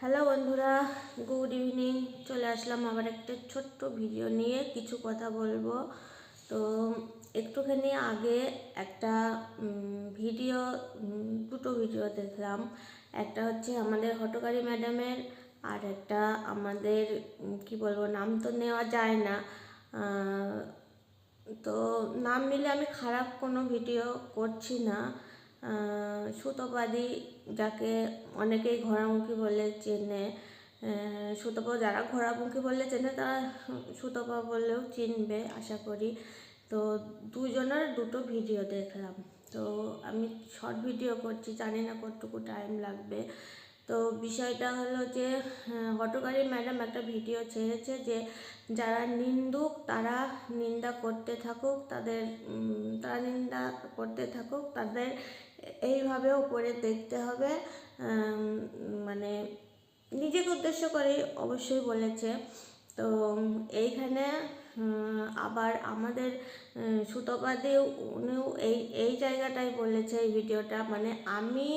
Hello বন্ধুরা, good evening. চলে আসলাম আবার একটা ছোট্ট ভিডিও নিয়ে, কিছু কথা বলব। তো একটুখানি আগে একটা ভিডিও দুটো ভিডিও দেখলাম। একটা হচ্ছে আমাদের হটকারী ম্যাডামের, আর একটা আমাদের কি বলব, নাম তো নেওয়া যায় না। তো নাম নিলে আমি খারাপ কোনো ভিডিও করছি না। সুতোপাদি যাকে অনেকেই ঘোড়ামুখী বলে চেনে সুতপা যারা ঘোড়ামুখী বললে চেনে তারা সুতোপা বললেও চিনবে, আশা করি। তো দুজনের দুটো ভিডিও দেখলাম। তো আমি শর্ট ভিডিও করছি, জানি না কতটুকু টাইম লাগবে। তো বিষয়টা হলো যে হটকারী ম্যাডাম একটা ভিডিও ছেড়েছে যে, যারা নিন্দুক তারা নিন্দা করতে থাকুক, তাদের তারা নিন্দা করতে থাকুক, তাদের এইভাবে উপরে দেখতে হবে। মানে নিজেকে উদ্দেশ্য করে অবশ্যই বলেছে। তো এইখানে আবার আমাদের সুতপাদেও উনিও এই এই জায়গাটাই বলেছে এই ভিডিওটা। মানে আমি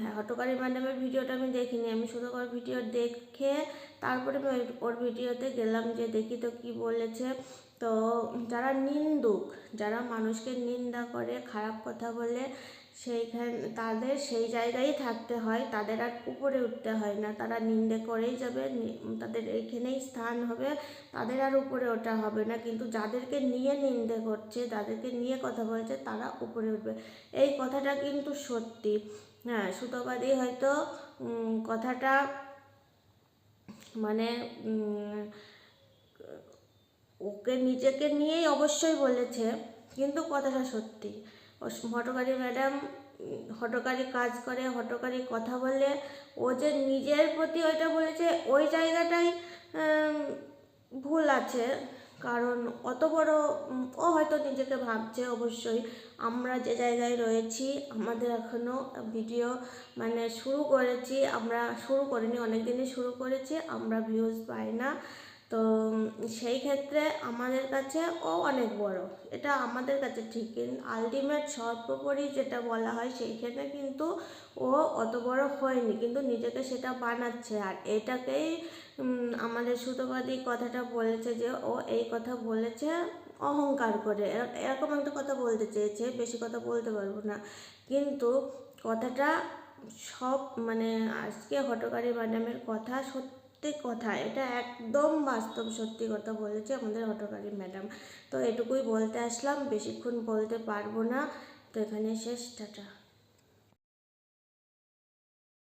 হ্যাঁ, হটকারী ম্যাডামের ভিডিওটা আমি দেখিনি। আমি সুতপার ভিডিও দেখে তারপরে ওর ভিডিওতে গেলাম যে দেখি তো কি বলেছে। তো যারা নিন্দুক যারা মানুষকে নিন্দা করে খারাপ কথা বলে সেইখান, তাদের সেই জায়গায় থাকতে হয়, তাদের আর উপরে উঠতে হয় না। তারা নিন্দে করেই যাবে তাদের এইখানেই স্থান হবে, তাদের আর উপরে ওঠা হবে না। কিন্তু যাদেরকে নিয়ে নিন্দে করছে, যাদেরকে নিয়ে কথা বলছে, তারা উপরে উঠবে। এই কথাটা কিন্তু সত্যি। হ্যাঁ সুতোবাদী হয়তো কথাটা মানে ওকে নিজেকে নিয়েই অবশ্যই বলেছে, কিন্তু কথাটা সত্যি। হটকারী ম্যাডাম হটকারী কাজ করে হটকারী কথা বলে ও যে নিজের প্রতি ওইটা বলেছে, ওই জায়গাটাই ভুল আছে। কারণ অত বড় ও হয়তো নিজেকে ভাবছে অবশ্যই, আমরা যে জায়গায় রয়েছি, আমাদের এখনও ভিডিও মানে শুরু করেছি, আমরা শুরু করিনি অনেক দিনই শুরু করেছি, আমরা ভিউজ পাই না। তো সেই ক্ষেত্রে আমাদের কাছে ও অনেক বড়। এটা আমাদের কাছে ঠিক, কিন্তু আলটিমেট সর্বোপরি যেটা বলা হয় সেইখানে কিন্তু ও অত বড় হয়নি, কিন্তু নিজেকে সেটা বানাচ্ছে। আর এটাকেই আমাদের সুতোবাদী কথাটা বলেছে যে, ও এই কথা বলেছে অহংকার করে। এর- এরকম একটা কথা বলতে চেয়েছে, বেশি কথা বলতে পারব না। কিন্তু কথাটা সব মানে আজকে হটকারী ম্যাডামের কথা সত্যি কথা, এটা একদম বাস্তব সত্যি কথা বলেছে আমাদের অটোকারী ম্যাডাম। তো এটুকুই বলতে আসলাম, বেশিক্ষণ বলতে পারব না। তো এখানে শেষ, টাটা।